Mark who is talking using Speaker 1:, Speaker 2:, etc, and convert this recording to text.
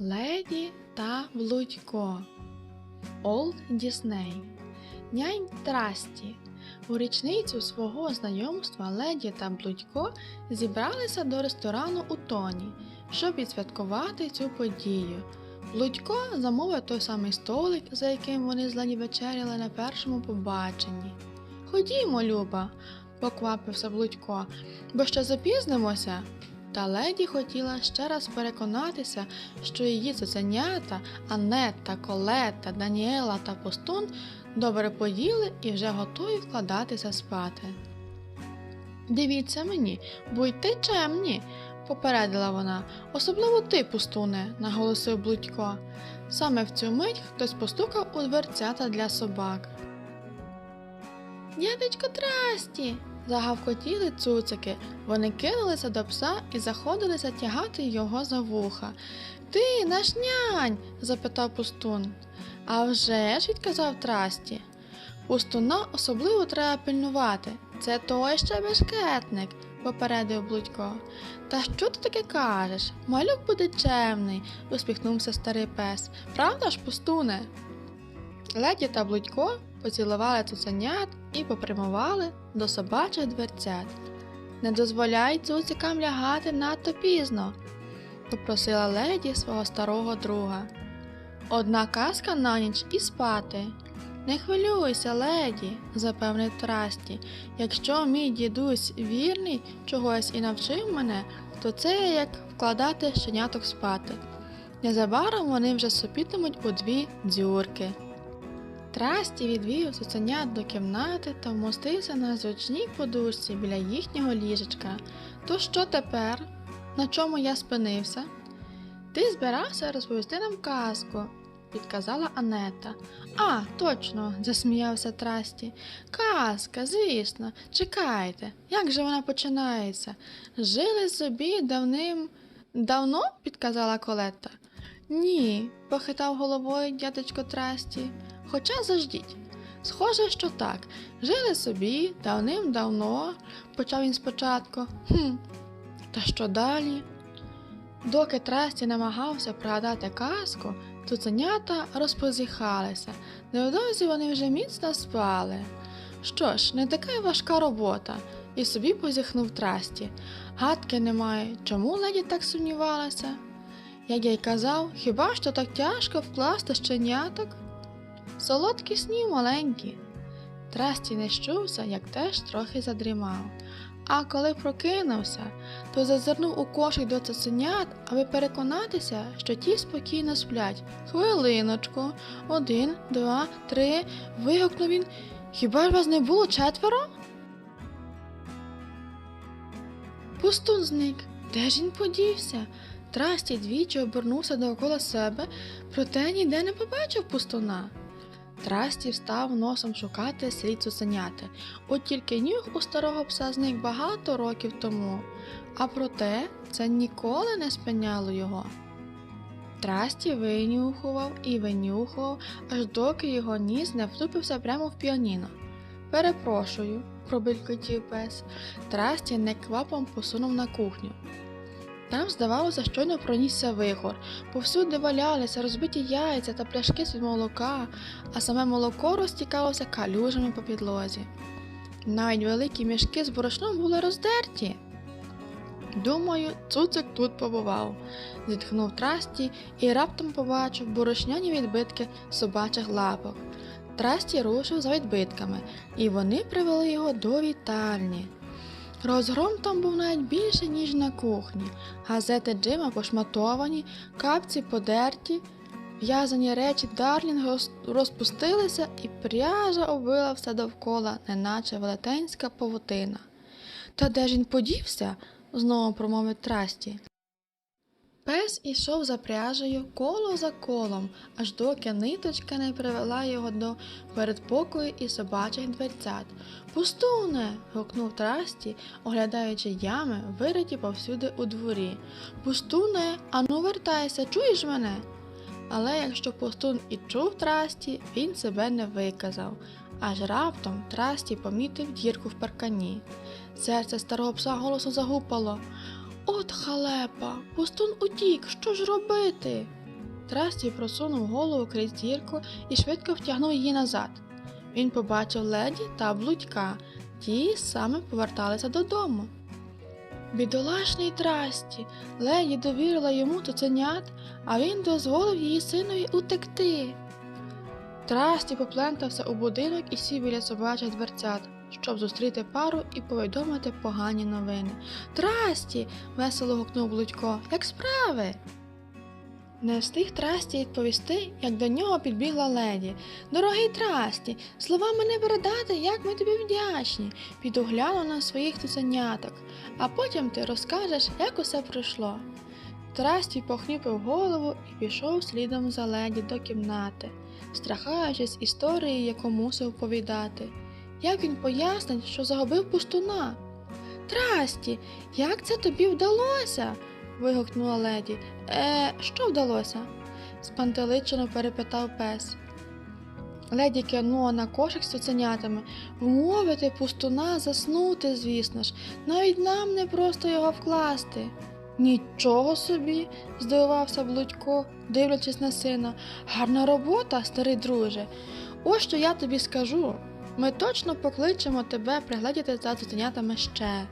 Speaker 1: Леді та Блудько. Олд Дісней. Нянь Трасті. У річницю свого знайомства леді та Блудько зібралися до ресторану у Тоні, щоб відсвяткувати цю подію. Блудько замовив той самий столик, за яким вони з леді вечеряли на першому побаченні. Ходімо, Люба, поквапився Блудько, бо ще запізнимося. Та леді хотіла ще раз переконатися, що її цуценята Анетта, Колетта, Даніела та Пустун добре поїли і вже готові вкладатися спати. Дивіться мені, будьте чемні, попередила вона, особливо ти, пустуне, наголосив Блудько. Саме в цю мить хтось постукав у дверцята для собак. Дядечко Трасті. Загавкотіли цуцики. Вони кинулися до пса і заходилися тягати його за вуха. Ти наш нянь? запитав пустун. «А вже ж, відказав Трасті. Пустуна особливо треба пильнувати. Це той ще бешкетник, попередив Блудько. Та що ти таке кажеш? Малюк буде чемний, усміхнувся старий пес. Правда ж, пустуне? Леді та Блудько поцілували цуценят і попрямували до собачих дверцят. Не дозволяй цуцикам лягати надто пізно, попросила леді свого старого друга. Одна казка на ніч і спати. Не хвилюйся, леді, запевнив Трасті. Якщо мій дідусь вірний чогось і навчив мене, то це як вкладати щеняток спати. Незабаром вони вже сопітимуть у дві дзюрки. Трасті відвів цуценят до кімнати та вмостився на зручній подушці біля їхнього ліжечка. То що тепер? На чому я спинився? Ти збирався розповісти нам казку, підказала Анета. А, точно, засміявся Трасті. Казка, звісно, чекайте, як же вона починається? Жили собі давним. Давно? підказала Колетта. Ні, похитав головою дядечко Трасті. Хоча заждіть. Схоже, що так. Жили собі давним-давно, почав він спочатку. Хм, та що далі? Доки Трасті намагався пригадати казку, цуценята розпозіхалися. Невдовзі вони вже міцно спали. Що ж, не така важка робота, і собі позіхнув Трасті. Гадки немає, чому леді так сумнівалася? Як я й казав, хіба що так тяжко вкласти щеняток? Солодкі сні маленькі. Трасті не щувся, як теж трохи задрімав. А коли прокинувся, то зазирнув у кошик до цуценят, аби переконатися, що ті спокійно сплять. Хвилиночку, один, два, три. вигукнув він. Хіба ж вас не було четверо? Пустун зник. Де ж він подівся? Трасті двічі обернувся довкола себе, проте ніде не побачив пустуна. Трасті встав носом шукати слід цуценяти, от тільки нюх у старого пса зник багато років тому, а проте це ніколи не спиняло його. Трасті винюхував і винюхував, аж доки його ніс не втупився прямо в піаніно. Перепрошую, пробелькотів пес. Трасті неквапом посунув на кухню. Там, здавалося, щойно пронісся вихор. Повсюди валялися розбиті яйця та пляшки з молока, а саме молоко розтікалося калюжами по підлозі. Навіть великі мішки з борошном були роздерті. Думаю, цуцик тут побував, зітхнув Трасті і раптом побачив борошняні відбитки собачих лапок. Трасті рушив за відбитками, і вони привели його до вітальні. Розгром там був навіть більше, ніж на кухні. Газети Джима пошматовані, капці подерті, в'язані речі Дарлінг розпустилися, і пряжа обвила все довкола, неначе велетенська павутина. Та де ж він подівся? знову промовив Трасті. Пес ішов за пряжею коло за колом, аж доки ниточка не привела його до передпокою і собачих дверцят. Пустуне. гукнув Трасті, оглядаючи ями, вириті повсюди у дворі. Пустуне, ану вертайся, чуєш мене? Але якщо пустун і чув Трасті, він себе не виказав. Аж раптом Трасті помітив дірку в паркані. Серце старого пса голосно загупало. От халепа, пустун утік, що ж робити? Трасті просунув голову крізь дірку і швидко втягнув її назад. Він побачив леді та блудька, ті саме поверталися додому. Бідолашний Трасті, леді довірила йому цуценят, а він дозволив її синові утекти. Трасті поплентався у будинок і сів біля собачих дверцят, щоб зустріти пару і повідомити погані новини. Трасті. весело гукнув Блудько. Як справи? Не встиг Трасті відповісти, як до нього підбігла леді. Дорогий Трасті, словами не передати, як ми тобі вдячні. Піду гляну на своїх цуценяток, а потім ти розкажеш, як усе пройшло. Трасті похнюпив голову і пішов слідом за леді до кімнати, страхаючись історії, яку мусив повідати. Як він пояснить, що загубив пустуна? Трасті, як це тобі вдалося? вигукнула леді. Е, що вдалося? спантеличено перепитав пес. Леді кинула на кошик з цуценятами. Вмовити пустуна заснути, звісно ж, навіть нам не просто його вкласти. Нічого собі, здивувався Блудько, дивлячись на сина. Гарна робота, старий друже. Ось що я тобі скажу. Ми точно покличемо тебе пригледіти за цуценятами ще.